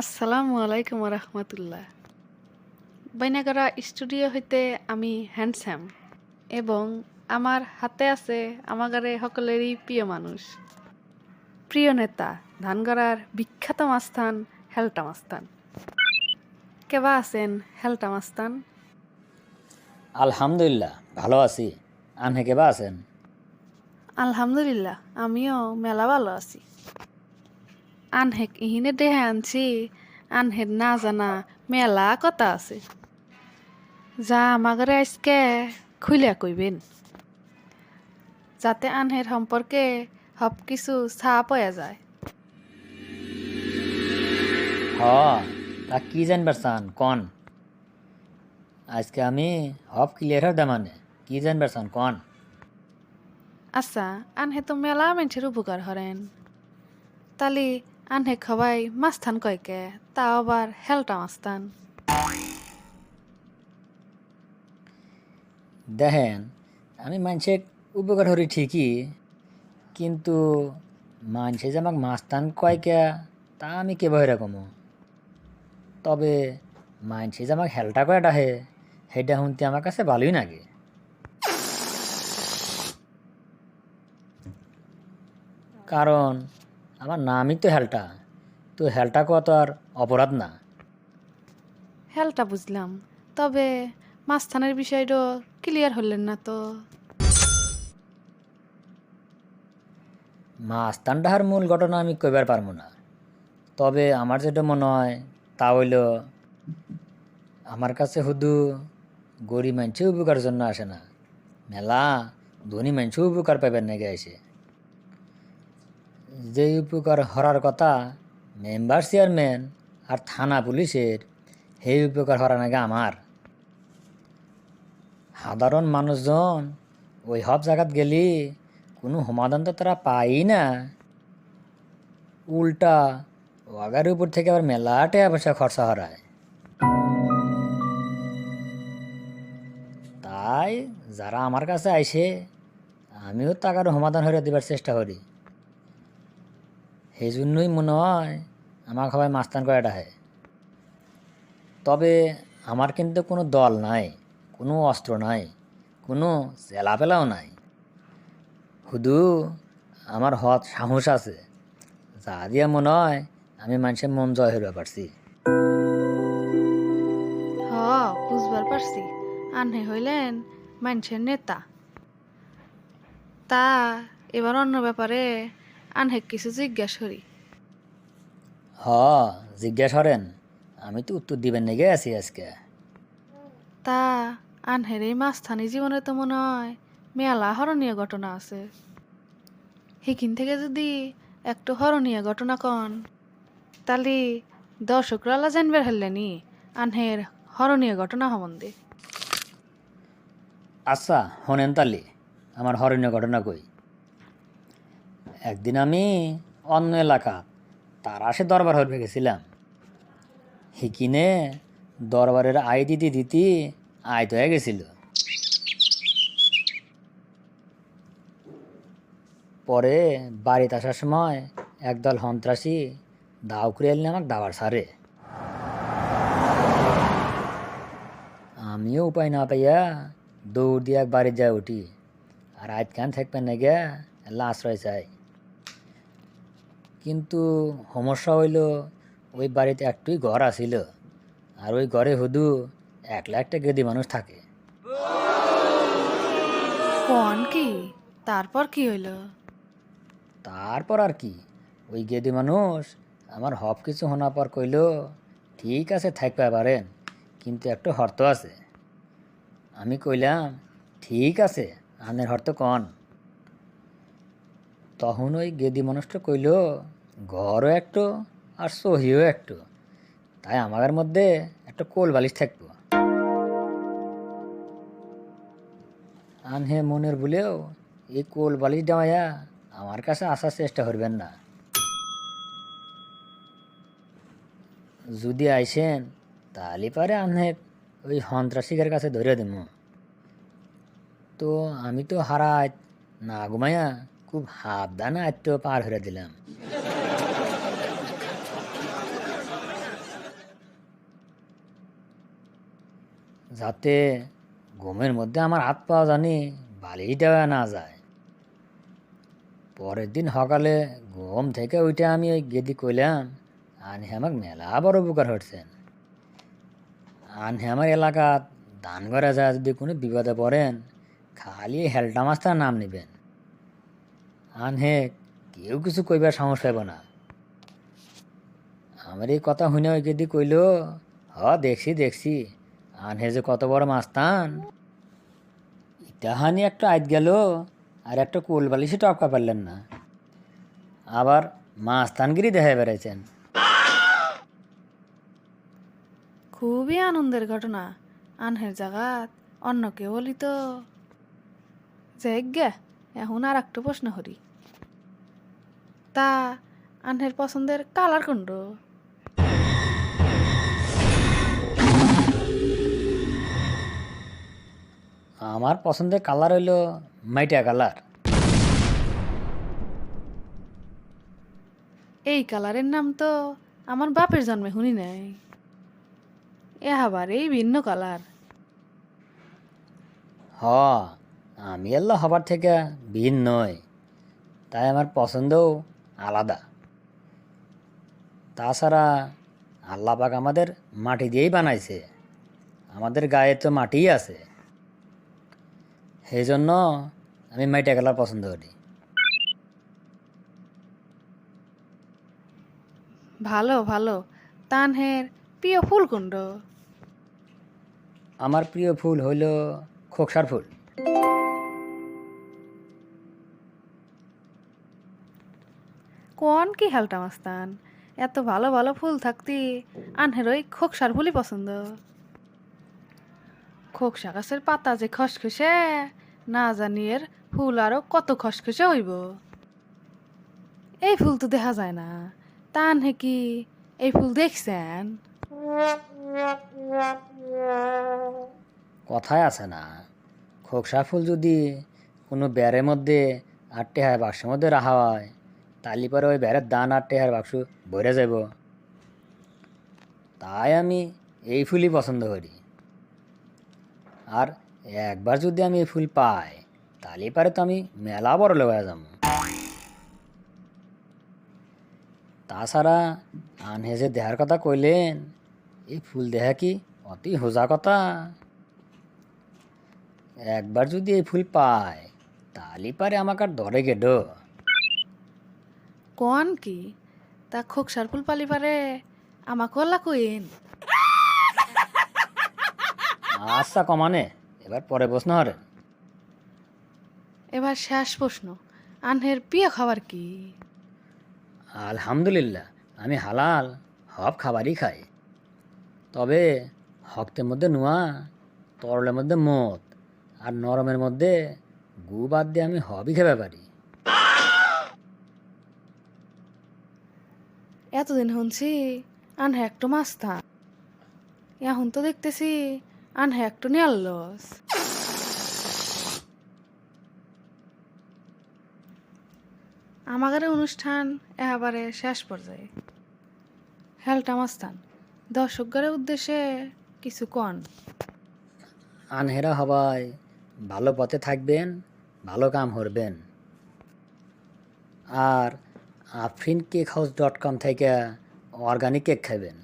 আসসালামু আলাইকুম রহমতুল্লাহ। বৈনাগরা স্টুডিও হইতে আমি হ্যান্ডস্যাম এবং আমার হাতে আছে আমাগারে সকলেরই প্রিয় মানুষ। প্রিয় নেতা ধানগড়ার বিখ্যাত মাস্তান হেলটা মাস্তান। কেবা আছেন হেলটা মাস্তান? আলহামদুলিল্লাহ ভালো আছি। আনহে কেবা আছেন? আলহামদুলিল্লাহ আমিও মেলা ভালো আছি। আনহেক ইহিনে দেহে আনছি আনহের না জানা মেলা কথা আছে। যা আমাগরে আজকে খুলিয়া কইবেন। যাতে আনহের সম্পর্কে সব কিছু ছাপ হয়ে যায়। হ তা কি জানবার চান কন? আজকে আমি হব ক্লিয়ার হর মানে কি জানবার চান কন? আচ্ছা আনহে তো মেলা মানুষের উপকার হরেন। তালি আনহে সবাই মাস্তান কয়কে, তা আবার হেলটা মাস্তান দেখেন, আমি মানুষের উপকার হরি ঠিকই, কিন্তু মানুষে যে আমাকে মাস্তান কয় কে তা আমি কে বহে রকম তবে মানুষে যে আমাকে হেলটা কয়টা হে সেটা শুনতে আমার কাছে ভালোই লাগে কারণ আমার নামই তো হেলটা। তো হেলটা কত আর অপরাধ না। হেলটা বুঝলাম। তবে মাস্তানের বিষয়টা ক্লিয়ার হলেন না তো। মাস্তান ডাহার মূল ঘটনা আমি কইবার পারব না। তবে আমার যেটা মনে হয় তা হইল আমার কাছে শুধু গরিব মানুষও উপকার জন্য আসে না। মেলা ধনী মানুষও উপকার পাইবার নাকি আসে। যে উপকার হরার কথা, মেম্বার চেয়ারম্যান আর থানা পুলিশের, সেই উপকার হরা নাকি আমার। সাধারণ মানুষজন ওই সব জায়গাত গেলি কোনো সমাধান তো তারা পাই না। উল্টা ওয়াগার উপর থেকে আবার মেলা টাকা পয়সা খরচা হরায়। তাই যারা আমার কাছে আইসে, আমিও টাকার সমাধান হয়ে দিবার চেষ্টা করি। সেই জন্যই মনে হয় আমার সবাই মাস্তান করে ডাহে তবে আমার কিন্তু কোনো দল নাই, কোনো অস্ত্র নাই, কোনো চেলাপেলাও নাই। শুধু আমার হত সাহস আছে, যা দিয়া মনে হয় আমি মানুষের মন জয় হইতে পারছি। হ, বুঝবার পারছি। আনহে হইলেন মানুষের নেতা। তা, এবার অন্য ব্যাপারে আনহে কিছু জিজ্ঞাসা করি। হ জিজ্ঞাসা করেন। আমি তো উত্তর দিবেন নেগে আছি আজকে। তা আনহের এই মাস্তানি জীবনে তো মনে হয় মেলা হরণীয় ঘটনা আছে। সেখান থেকে যদি একটু হরণীয় ঘটনা কন তালি দর্শকরা জানবার হলেনি আনহের হরণীয় ঘটনা সম্বন্ধে। আচ্ছা শোনেন তালি আমার হরণ্য ঘটনা কই? একদিন আমি অন্য এলাকা, তারা সে দরবার হরবে গেছিলাম। হিকিনে দরবারের আয় দিতে দিতে আয় হয়ে গেছিল। পরে বাড়িতে আসার সময় একদল সন্ত্রাসী দাও করে এলেন আমাকে দাবার সারে। আমিও উপায় না পাইয়া দৌড় দিয়ে এক বাড়ি যায় উঠি। আর আজ কেন থাকবেন না গিয়া লাশ আশ্রয় চাই কিন্তু সমস্যা হইল ওই বাড়িতে একটুই ঘর আসিল আর ওই ঘরে শুধু একলা একটা গেদি মানুষ থাকে। কন কি? তারপর কি হইল? তারপর আর কি? ওই গেদি মানুষ আমার হব কিছু শোনার পর কইল ঠিক আছে থাকতে পারেন কিন্তু একটা হর্ত আছে। আমি কইলাম ঠিক আছে আনের হর্ত কন। তখন ওই গেদি মানুষটা কইল, ঘরও একটু আর সহিও একটু। তাই আমাদের মধ্যে একটা কোল বালিশ থাকব। আনহে মনের বলেও এই কোল বালিশ দেওয়া আমার কাছে আসার চেষ্টা করবেন না। যদি আইসেন, তাহলে পারে আনহে ওই সন্ত্রাসীদের কাছে ধরে দিব তো আমি তো হারাত না ঘুমাইয়া খুব না আত্মীয় পার হয়ে দিলাম। যাতে গমের মধ্যে আমার হাত পা জানি বালিটা দেওয়া না যায়। পরের দিন সকালে গম থেকে ওইটা আমি ওই গেদি কইলাম, আনহে আমার মেলা বড় উপকার হচ্ছেন আনহে আমার এলাকাত দান করা যায় যদি কোনো বিপদে পড়েন, খালি হেলটা মাছটার নাম নেবেন। আনহে, কেউ কিছু কইবার সাহস পাইব না। আমার এই কথা শুনে ওই গেদি কইল, হ, দেখছি দেখছি। আনহে যে কত বড় মাস্তান। ইটাহানি একটা আইত গেল, আর একটা কোল বালিশে টপকা পারলেন না। আবার মাস্তানগিরি দেখা বেড়াইছেন। খুবই আনন্দের ঘটনা। আনহের জাগাত অন্য কেউ বলি তো। গে। এখন আর একটা প্রশ্ন করি। তা আনহের পছন্দের কালার কোনড? আমার পছন্দের কালার হইল মাইটা কালার। এই কালারের নাম তো আমার বাপের জন্মে শুনি নাই। এ আবার এই ভিন্ন কালার। হ আমি আল্লাহ হবার থেকে ভিন নয় তাই আমার পছন্দও আলাদা। তাছাড়া আল্লাহ পাক আমাদের মাটি দিয়েই বানাইছে আমাদের গায়ে তো মাটিই আছে। সেই জন্য আমি মাইটা কালার পছন্দ করি। ভালো ভালো। তানহের প্রিয় ফুল কুণ্ড আমার প্রিয় ফুল হইল খোকসার ফুল। কোন কি হালটা মাস্তান? এত ভালো ভালো ফুল থাকতি আনহের ওই খোকসার ফুলই পছন্দ। খোকসা গাছের পাতা যে খসখসে, না জানি এর ফুল আরও কত খসখসে হইব। এই ফুল তো দেখা যায় না। তা আনহে কি এই ফুল দেখছেন? কথায় আছে না। খোকসা ফুল যদি কোনো ব্যারের মধ্যে আটটে হয়, বাক্সের মধ্যে রাখা হয় তালি পরে ওই ব্যারের দান আটটে হয় বাক্স ভরে যাব তাই আমি এই ফুলই পছন্দ করি। আর একবার যদি আমি এই ফুল পাই তালি পারে তো আমি মেলা বড় লোক যাব। তাছাড়া আনহে যে দেহার কথা কইলেন, এই ফুল দেহা কি অতি হোজা কথা? একবার যদি এই ফুল পায় তাহলে পারে আমাকে আর ধরে গেড। কোন কি? তা খোকসার ফুল পালি পারে আমাকে ওলা কইন। আচ্ছা কমানে এবার পরে প্রশ্ন হরে। এবার শেষ প্রশ্ন আনহের প্রিয় খাবার কি? আলহামদুলিল্লাহ আমি হালাল হব খাবারই খাই। তবে হক্তের মধ্যে নোয়া তরলের মধ্যে মদ আর নরমের মধ্যে গু বাদ দিয়ে আমি হবই খেতে পারি এতদিন শুনছি আনহে একটু মাস্তা এখন তো দেখতেছি আনহে একটু নিয়াল্লস আমাদের অনুষ্ঠান এবারে শেষ পর্যায়ে। হেলটা মাস্তান দর্শকদের উদ্দেশ্যে কিছু কন। আনহেরা হবাই ভালো পথে থাকবেন, ভালো কাম করবেন। আর Afrin cake house dot com থেকে অর্গানিক কেক খাবেন